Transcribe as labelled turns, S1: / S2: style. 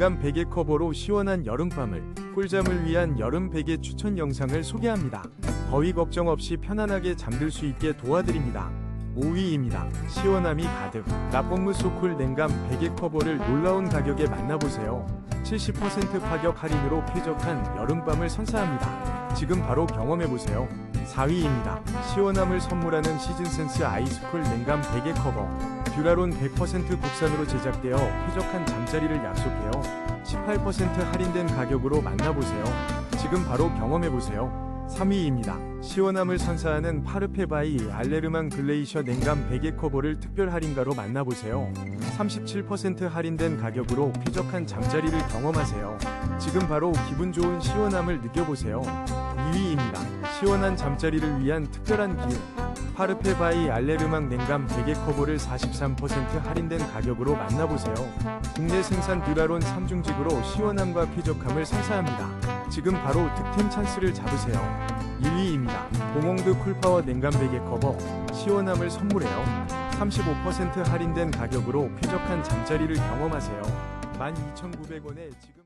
S1: 냉감 베개 커버로 시원한 여름밤을 꿀잠을 위한 여름 베개 추천 영상을 소개합니다. 더위 걱정 없이 편안하게 잠들 수 있게 도와드립니다. 5위입니다. 시원함이 가득 라pom무 소쿨 냉감 베개 커버를 놀라운 가격에 만나보세요. 70% 파격 할인으로 쾌적한 여름밤을 선사합니다. 지금 바로 경험해보세요. 4위입니다. 시원함을 선물하는 시즌센스 아이스쿨 냉감 베개 커버 듀라론 100% 국산으로 제작되어 쾌적한 잠자리를 약속해요. 18% 할인된 가격으로 만나보세요. 지금 바로 경험해보세요. 3위입니다. 시원함을 선사하는 파르페바이 알레르만 글레이셔 냉감 베개 커버를 특별 할인가로 만나보세요. 37% 할인된 가격으로 쾌적한 잠자리를 경험하세요. 지금 바로 기분 좋은 시원함을 느껴보세요. 2위입니다. 시원한 잠자리를 위한 특별한 기회. 파르페 바이 알레르망 냉감 베개 커버를 43% 할인된 가격으로 만나보세요. 국내 생산 듀라론 3중직으로 시원함과 쾌적함을 선사합니다. 지금 바로 득템 찬스를 잡으세요. 1위입니다. 봉홍드 쿨파워 냉감 베개 커버 시원함을 선물해요. 35% 할인된 가격으로 쾌적한 잠자리를 경험하세요. 12,900원에 지금